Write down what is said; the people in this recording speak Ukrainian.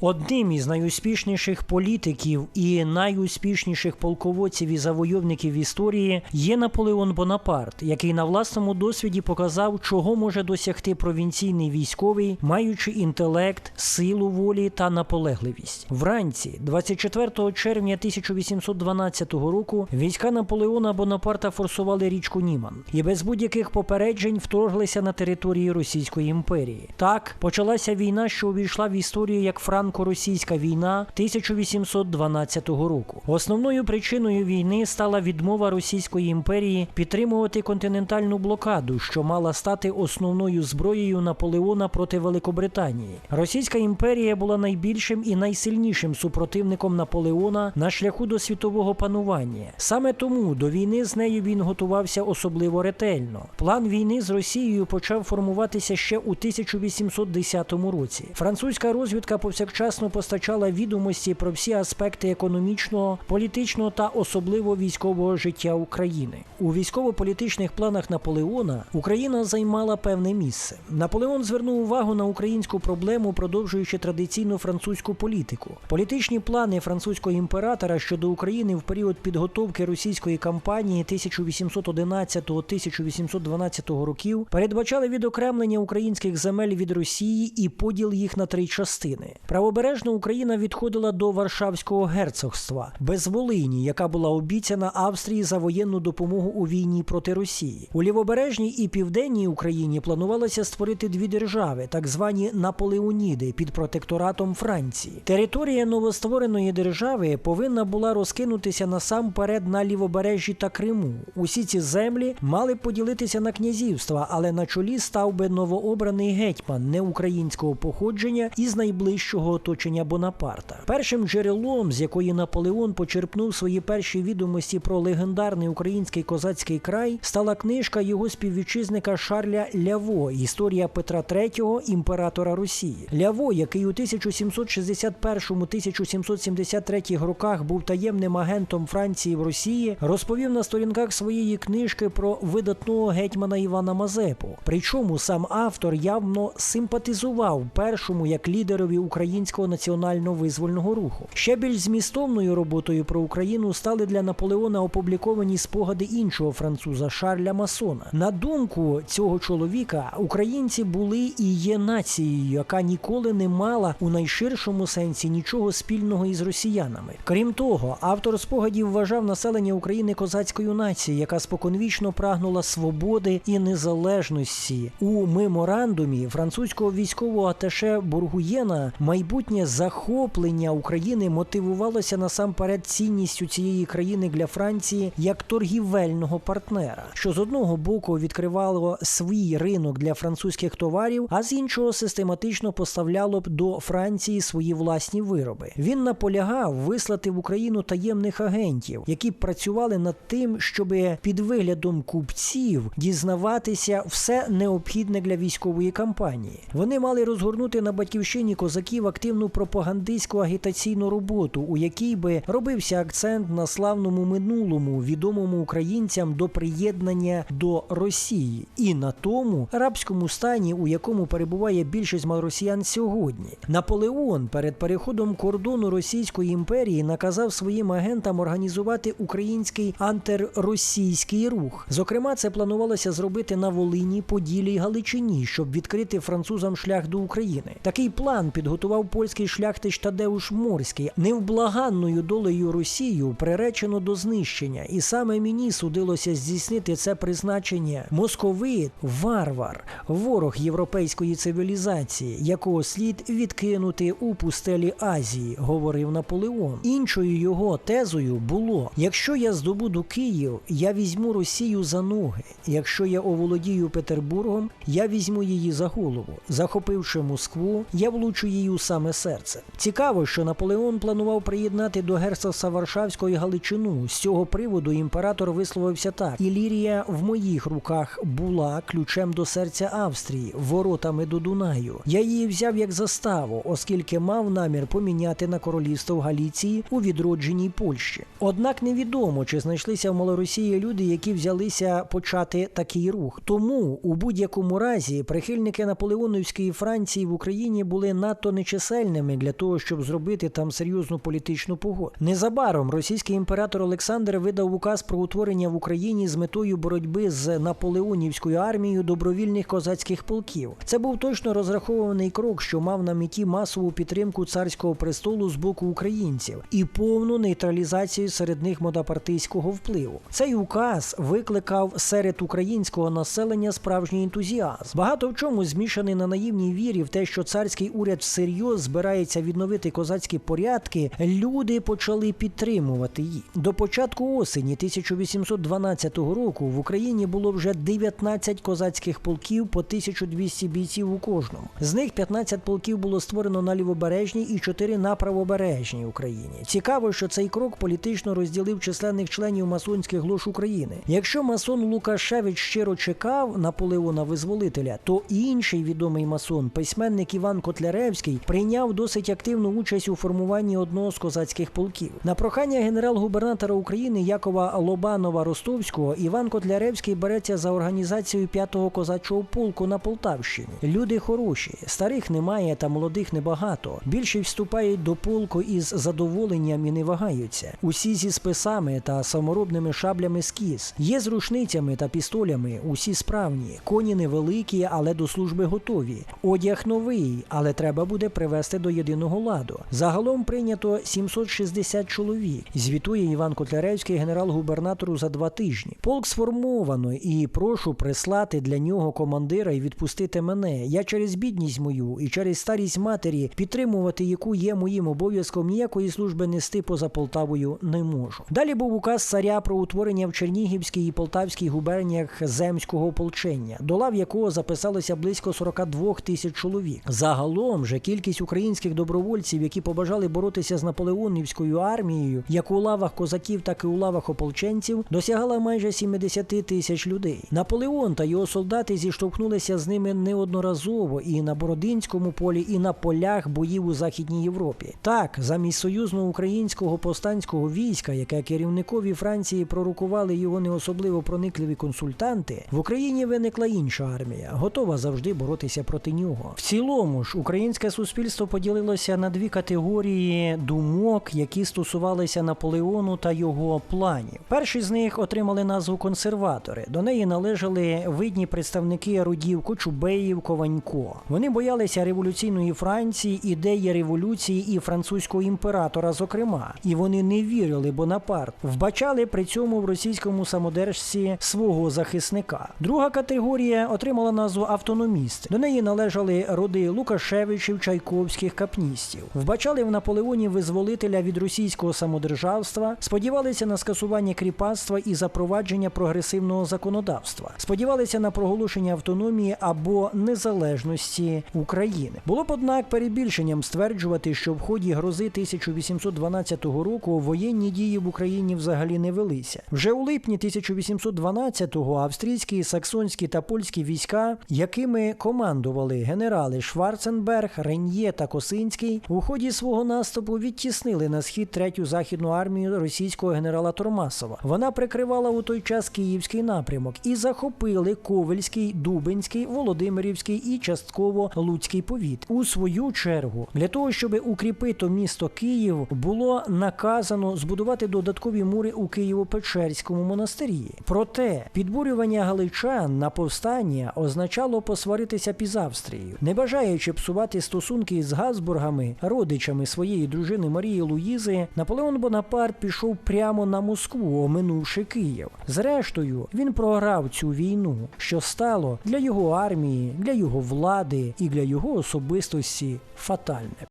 Одним із найуспішніших політиків і найуспішніших полководців і завойовників історії є Наполеон Бонапарт, який на власному досвіді показав, чого може досягти провінційний військовий, маючи інтелект, силу волі та наполегливість. Вранці, 24 червня 1812 року, війська Наполеона Бонапарта форсували річку Німан і без будь-яких попереджень вторглися на території Російської імперії. Так почалася війна, що увійшла в історію як франко-російська війна 1812 року. Основною причиною війни стала відмова Російської імперії підтримувати континентальну блокаду, що мала стати основною зброєю Наполеона проти Великобританії. Російська імперія була найбільшим і найсильнішим супротивником Наполеона на шляху до світового панування. Саме тому до війни з нею він готувався особливо ретельно. План війни з Росією почав формуватися ще у 1810 році. Французька розвідка повсякчасно постачала відомості про всі аспекти економічного, політичного та особливо військового життя України. У військово-політичних планах Наполеона Україна займала певне місце. Наполеон звернув увагу на українську проблему, продовжуючи традиційну французьку політику. Політичні плани французького імператора щодо України в період підготовки російської кампанії 1811-1812 років передбачали відокремлення українських земель від Росії і поділ їх на три частини. Правобережна Україна відходила до Варшавського герцогства без Волині, яка була обіцяна Австрії за воєнну допомогу у війні проти Росії. У лівобережній і південній Україні планувалося створити дві держави, так звані Наполеоніди, під протекторатом Франції. Територія новоствореної держави повинна була розкинутися насамперед на лівобережжі та Криму. Усі ці землі мали поділитися на князівства, але на чолі став би новообраний гетьман неукраїнського походження із найближчого оточення Бонапарта. Першим джерелом, з якої Наполеон почерпнув свої перші відомості про легендарний український козацький край, стала книжка його співвітчизника Шарля Ляво Історія Петра III, імператора Росії. Ляво, який у 1761-1773 роках був таємним агентом Франції в Росії, розповів на сторінках своєї книжки про видатного гетьмана Івана Мазепу. Причому сам автор явно симпатизував першому як лідерові українського національно-визвольного руху. Ще більш змістовною роботою про Україну стали для Наполеона опубліковані спогади іншого француза Шарля Масона. На думку цього чоловіка, українці були і є нацією, яка ніколи не мала у найширшому сенсі нічого спільного із росіянами. Крім того, автор спогадів вважав населення України козацькою нацією, яка споконвічно прагнула свободи і незалежності. У меморандумі французького військового аташе Бургуєна майбутнє захоплення України мотивувалося насамперед цінністю цієї країни для Франції як торгівельного партнера, що з одного боку відкривало свій ринок для французьких товарів, а з іншого систематично поставляло б до Франції свої власні вироби. Він наполягав вислати в Україну таємних агентів, які працювали над тим, щоб під виглядом купців дізнаватися все необхідне для військової кампанії. Вони мали розгорнути на батьківщині козаків активну пропагандистську агітаційну роботу, у якій би робився акцент на славному минулому, відомому українцям до приєднання до Росії, і на тому рабському стані, у якому перебуває більшість малоросіян сьогодні. Наполеон перед переходом кордону Російської імперії наказав своїм агентам організувати український антиросійський рух. Зокрема, це планувалося зробити на Волині, Поділі й Галичині, щоб відкрити французам шлях до України. Такий план підготував польський шляхтич Тадеуш Морський. Невблаганною долею Росію приречено до знищення, і саме мені судилося здійснити це призначення. Московит варвар, ворог європейської цивілізації, якого слід відкинути у пустелі Азії, говорив Наполеон. Іншою його тезою було: якщо я здобуду Київ, я візьму Росію за ноги. Якщо я оволодію Петербургом, я візьму її за голову. Захопивши Москву, я влучу її у саме серце. Цікаво, що Наполеон планував приєднати до герцогства Варшавського і Галичину. З цього приводу імператор висловився так: Ілірія в моїх руках була ключем до серця Австрії, воротами до Дунаю. Я її взяв як заставу, оскільки мав намір поміняти на королівство в Галіції у відродженій Польщі. Однак невідомо, чи знайшлися в Малоросії люди, які взялися почати такий рух. Тому у будь-якому разі прихильники наполеоновської Франції в Україні були надто нечисленні чисельними для того, щоб зробити там серйозну політичну погоду. Незабаром російський імператор Олександр видав указ про утворення в Україні з метою боротьби з наполеонівською армією добровільних козацьких полків. Це був точно розрахований крок, що мав на меті масову підтримку царського престолу з боку українців і повну нейтралізацію серед них монопартийського впливу. Цей указ викликав серед українського населення справжній ентузіазм. Багато в чому змішаний на наївній вірі в те, що царський уряд всерйоз збирається відновити козацькі порядки. Люди почали підтримувати їх. До початку осені 1812 року в Україні було вже 19 козацьких полків по 1200 бійців у кожному. З них 15 полків було створено на лівобережній і 4 на правобережній Україні. Цікаво, що цей крок політично розділив численних членів масонських лож України. Якщо масон Лукашевич щиро чекав Наполеона Визволителя, то інший відомий масон, письменник Іван Котляревський, прийняв досить активну участь у формуванні одного з козацьких полків. На прохання генерал-губернатора України Якова Лобанова Ростовського Іван Котляревський береться за організацію п'ятого козачого полку на Полтавщині. Люди хороші, старих немає та молодих небагато. Більшість вступають до полку із задоволенням і не вагаються. Усі зі списами та саморобними шаблями скіз. Є з рушницями та пістолями, усі справні. Коні невеликі, але до служби готові. Одяг новий, але треба буде привести до єдиного ладу. Загалом прийнято 760 чоловік. Звітує Іван Котляревський генерал-губернатору за два тижні. Полк сформовано і прошу прислати для нього командира і відпустити мене. Я через бідність мою і через старість матері, підтримувати яку є моїм обов'язком, ніякої служби нести поза Полтавою не можу. Далі був указ царя про утворення в Чернігівській і Полтавській губерніях земського ополчення, до лав якого записалося близько 42 тисяч чоловік. Загалом же кількість українських добровольців, які побажали боротися з наполеонівською армією, як у лавах козаків, так і у лавах ополченців, досягала майже 70 тисяч людей. Наполеон та його солдати зіштовхнулися з ними неодноразово і на Бородинському полі, і на полях боїв у Західній Європі. Так, замість союзного українського повстанського війська, яке керівникові Франції пророкували його не особливо проникливі консультанти, в Україні виникла інша армія, готова завжди боротися проти нього. В цілому ж українське суспільство поділилося на дві категорії думок, які стосувалися Наполеону та його планів. Перші з них отримали назву консерватори. До неї належали видні представники родів Кочубеїв, Кованько. Вони боялися революційної Франції, ідеї революції і французького імператора, зокрема, і вони не вірили Бонапарт, вбачали при цьому в російському самодержці свого захисника. Друга категорія отримала назву автономісти. До неї належали роди Лукашевичів, Чайковських, капністів. Вбачали в Наполеоні визволителя від російського самодержавства, сподівалися на скасування кріпацтва і запровадження прогресивного законодавства, сподівалися на проголошення автономії або незалежності України. Було б однак перебільшенням стверджувати, що в ході грози 1812 року воєнні дії в Україні взагалі не велися. Вже у липні 1812-го австрійські, саксонські та польські війська, якими командували генерали Шварценберг, Реньє та Косинський, у ході свого наступу відтіснили на схід третю західну армію російського генерала Тормасова. Вона прикривала у той час київський напрямок і захопили Ковельський, Дубинський, Володимирівський і частково Луцький повіт. У свою чергу для того, щоб укріпити місто Київ, було наказано збудувати додаткові мури у Києво-Печерському монастирі. Проте підбурювання галичан на повстання означало посваритися під Австрією, не бажаючи псувати стосунки з Газбургами, родичами своєї дружини Марії Луїзи, Наполеон Бонапарт пішов прямо на Москву, оминувши Київ. Зрештою, він програв цю війну, що стало для його армії, для його влади і для його особистості фатальним.